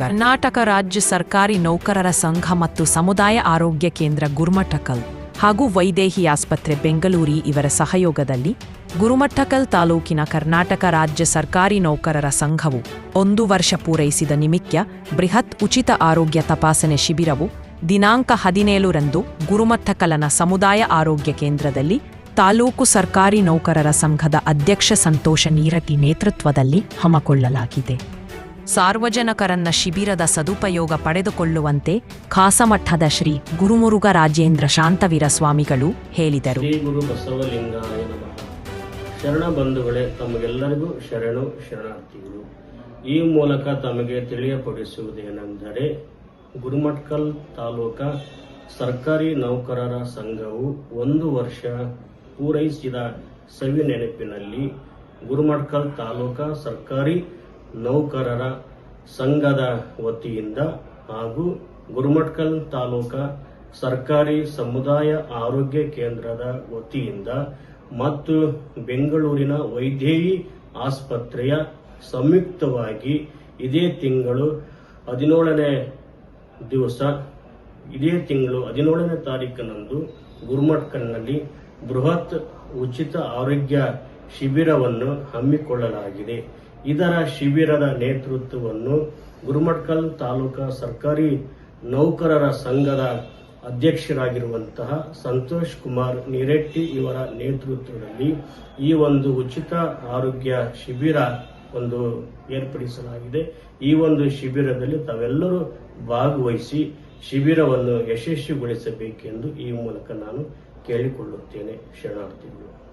ಕರ್ನಾಟಕ ರಾಜ್ಯ ಸರ್ಕಾರಿ ನೌಕರರ ಸಂಘ ಮತ್ತು ಸಮುದಾಯ ಆರೋಗ್ಯ ಕೇಂದ್ರ ಗುರುಮಠಕಲ್ ಹಾಗೂ ವೈದೇಹಿ ಆಸ್ಪತ್ರೆ ಬೆಂಗಳೂರಿ ಇವರ ಸಹಯೋಗದಲ್ಲಿ ಗುರುಮಠಕಲ್ ತಾಲೂಕಿನ ಕರ್ನಾಟಕ ರಾಜ್ಯ ಸರ್ಕಾರಿ ನೌಕರರ ಸಂಘವು ಒಂದು ವರ್ಷ ಪೂರೈಸಿದ ನಿಮಿತ್ತ ಬೃಹತ್ ಉಚಿತ ಆರೋಗ್ಯ ತಪಾಸಣೆ ಶಿಬಿರವು ದಿನಾಂಕ ಹದಿನೇಳರಂದು ಗುರುಮಠಕಲನ ಸಮುದಾಯ ಆರೋಗ್ಯ ಕೇಂದ್ರದಲ್ಲಿ ತಾಲೂಕು ಸರ್ಕಾರಿ ನೌಕರರ ಸಂಘದ ಅಧ್ಯಕ್ಷ ಸಂತೋಷ ನೀರಟಿ ನೇತೃತ್ವದಲ್ಲಿ ಹಮ್ಮಿಕೊಳ್ಳಲಾಗಿದೆ. ಸಾರ್ವಜನಿಕರನ್ನ ಶಿಬಿರದ ಸದುಪಯೋಗ ಪಡೆದುಕೊಳ್ಳುವಂತೆ ಖಾಸಮಠದ ಶ್ರೀ ಗುರುಮುರುಘ ರಾಜೇಂದ್ರ ಶಾಂತವೀರ ಸ್ವಾಮಿಗಳು ಹೇಳಿದರು. ಗುರು ಶರಣ ಬಂಧುಗಳೇ, ತಮಗೆಲ್ಲರಿಗೂ ಶರಣು ಶರಣಾರ್ಥಿಗಳು. ಈ ಮೂಲಕ ತಮಗೆ ತಿಳಿಯಪಡಿಸುವುದೇನೆಂದರೆ ಗುರುಮಟ್ಕಲ್ ತಾಲೂಕ ಸರ್ಕಾರಿ ನೌಕರರ ಸಂಘವು ಒಂದು ವರ್ಷ ಪೂರೈಸಿದ ಸವಿ ನೆನಪಿನಲ್ಲಿ ಗುರುಮಟ್ಕಲ್ ತಾಲೂಕಾ ಸರ್ಕಾರಿ ನೌಕರರ ಸಂಘದ ವತಿಯಿಂದ ಹಾಗೂ ಗುರುಮಟ್ಕಲ್ ತಾಲೂಕ ಸರ್ಕಾರಿ ಸಮುದಾಯ ಆರೋಗ್ಯ ಕೇಂದ್ರದ ವತಿಯಿಂದ ಮತ್ತು ಬೆಂಗಳೂರಿನ ವೈದ್ಯೇಯಿ ಆಸ್ಪತ್ರೆಯ ಸಂಯುಕ್ತವಾಗಿ ಇದೇ ತಿಂಗಳು ಹದಿನೇಳನೇ ದಿವಸ, ಇದೇ ತಿಂಗಳು ಹದಿನೇಳನೇ ತಾರೀಕಿನಂದು ಗುರುಮಟ್ಕಲ್ನಲ್ಲಿ ಬೃಹತ್ ಉಚಿತ ಆರೋಗ್ಯ ಶಿಬಿರವನ್ನು ಹಮ್ಮಿಕೊಳ್ಳಲಾಗಿದೆ. ಇದರ ಶಿಬಿರದ ನೇತೃತ್ವವನ್ನು ಗುರುಮಟ್ಕಲ್ ತಾಲೂಕಾ ಸರ್ಕಾರಿ ನೌಕರರ ಸಂಘದ ಅಧ್ಯಕ್ಷರಾಗಿರುವಂತಹ ಸಂತೋಷ್ ಕುಮಾರ್ ನಿರೆಟ್ಟಿ ಇವರ ನೇತೃತ್ವದಲ್ಲಿ ಈ ಒಂದು ಉಚಿತ ಆರೋಗ್ಯ ಶಿಬಿರ ಒಂದು ಏರ್ಪಡಿಸಲಾಗಿದೆ. ಈ ಒಂದು ಶಿಬಿರದಲ್ಲಿ ತಾವೆಲ್ಲರೂ ಭಾಗವಹಿಸಿ ಶಿಬಿರವನ್ನು ಯಶಸ್ವಿಗೊಳಿಸಬೇಕೆಂದು ಈ ಮೂಲಕ ನಾನು ಕೇಳಿಕೊಳ್ಳುತ್ತೇನೆ. ಶರಣಾರ್ಥಿಗಳು.